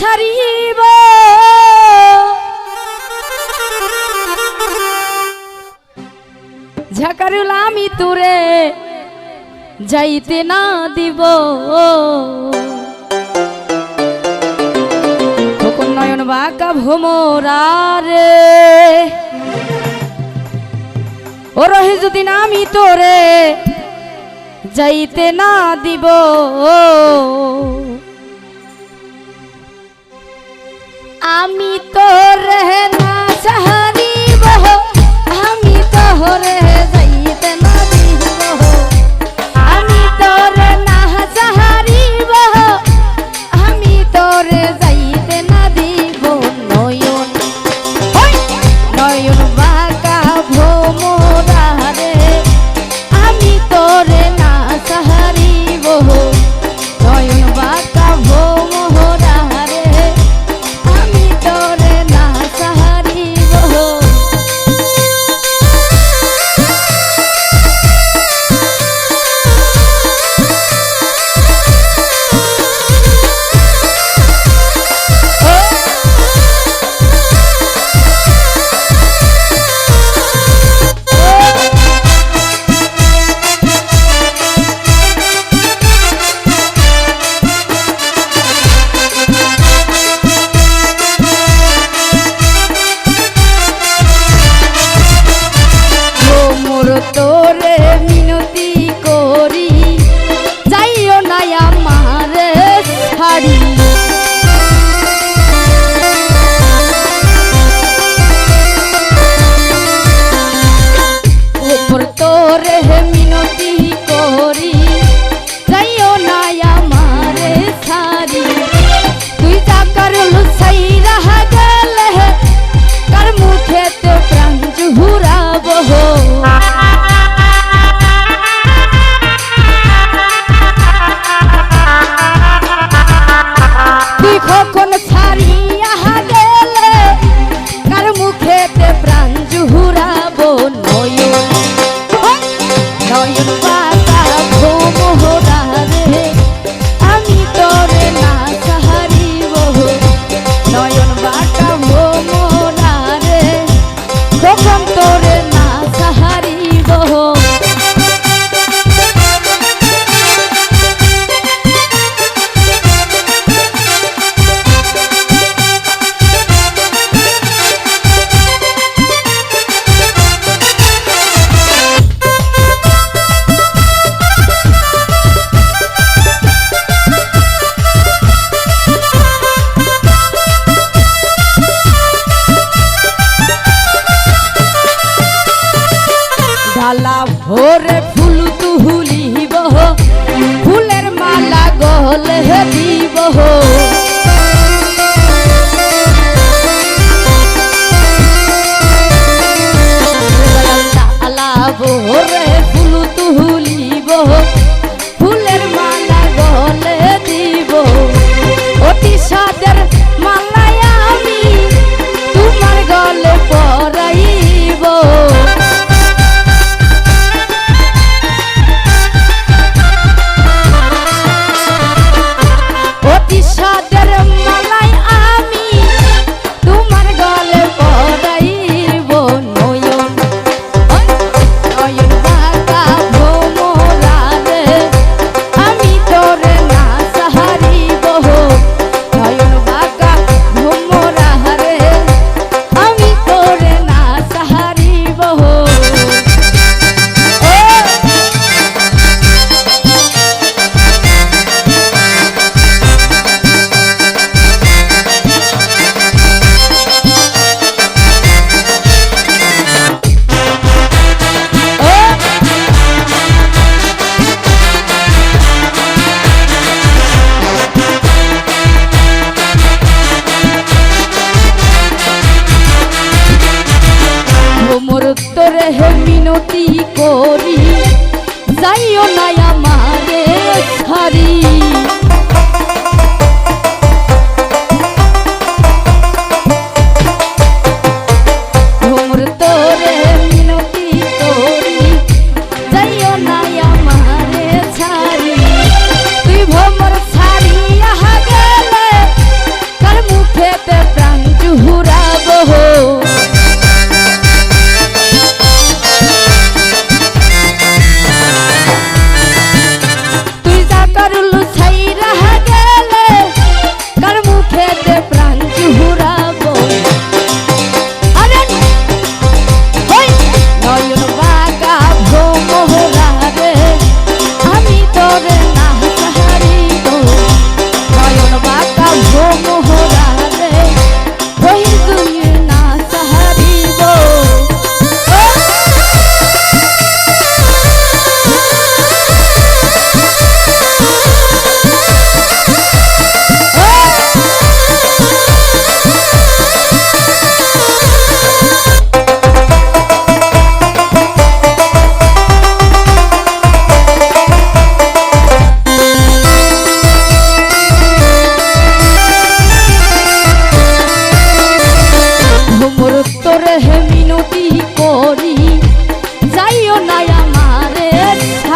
ছাড়িব। ঝাকারুল তুরে যাইতে না দিব। নয়ন বাঁকা ভোমরারে। ও রহে যদি আমি তোরে যাইতে না দিব। আমি তো রে না সাহারি বহ আমি তো রে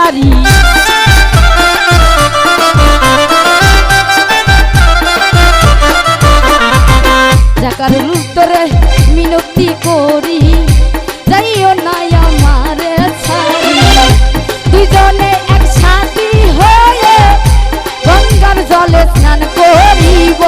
নারী যাকার উত্তরে মিনতি করি, যাইও না আমার ছাড়ি। দুজনে এক সাথী হয়ে গঙ্গার জলে স্নান করিব।